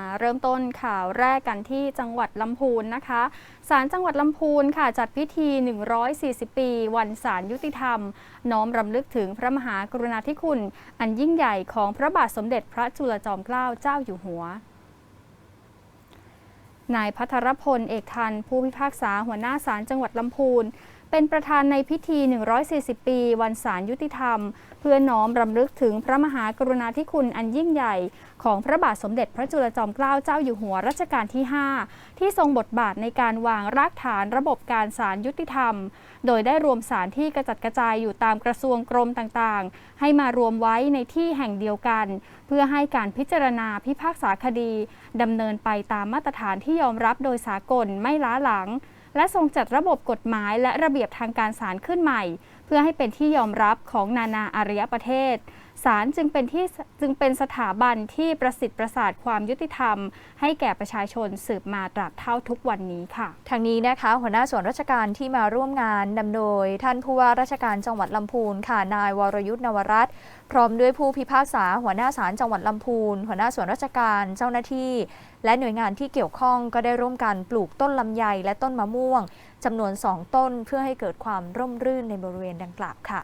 มาเริ่มต้นข่าวแรกกันที่จังหวัดลำพูนนะคะศาลจังหวัดลำพูนค่ะจัดพิธี 140 ปี วันศาลยุติธรรม น้อมรำลึกถึงพระมหากรุณาธิคุณ อันยิ่งใหญ่ของพระบาทสมเด็จพระจุลจอมเกล้าเจ้าอยู่หัวนายพัทรพลเอกทันผู้พิพากษาหัวหน้าศาลจังหวัดลำพูน เป็นประธานในพิธี 140 ปี วันศาลยุติธรรม เพื่อน้อมรำลึกถึงพระมหากรุณาธิคุณอันยิ่งใหญ่ ของพระบาทสมเด็จพระจุลจอมเกล้าเจ้าอยู่หัวรัชกาลที่ 5 ที่ทรงบทบาทในการวางรากฐานระบบการศาลยุติธรรม โดยได้รวมศาลที่กระจัดกระจายอยู่ตามกระทรวงกรมต่างๆ ให้มารวมไว้ในที่แห่งเดียวกัน เพื่อให้การพิจารณาพิพากษาคดีดำเนินไปตามมาตรฐานที่ยอมรับโดยสากลไม่ล้าหลัง และทรงจัดระบบกฎหมายและระเบียบทางการศาลขึ้นใหม่ เพื่อให้เป็นที่ยอมรับของนานาอารยประเทศ ศาลจึงเป็นที่จึงเป็นสถาบันที่ประสิทธิ์ประสาทความยุติธรรม ให้แก่ประชาชนสืบมาตราบเท่าทุกวันนี้ค่ะ ทางนี้นะคะ หัวหน้าส่วนราชการที่มาร่วมงานนำโดย ท่านผู้ว่าราชการจังหวัดลำพูนค่ะนายวรยุทธ์นวรัตน์พร้อมด้วยผู้พิพากษาหัวหน้าศาลจังหวัดลำพูน หัวหน้าส่วนราชการเจ้าหน้าที่ และหน่วยงานที่เกี่ยวข้องก็ได้ร่วมกันปลูกต้นลำไยและต้นมะม่วงจำนวน 2 ต้นเพื่อให้เกิดความร่มรื่นในบริเวณดังกล่าวค่ะ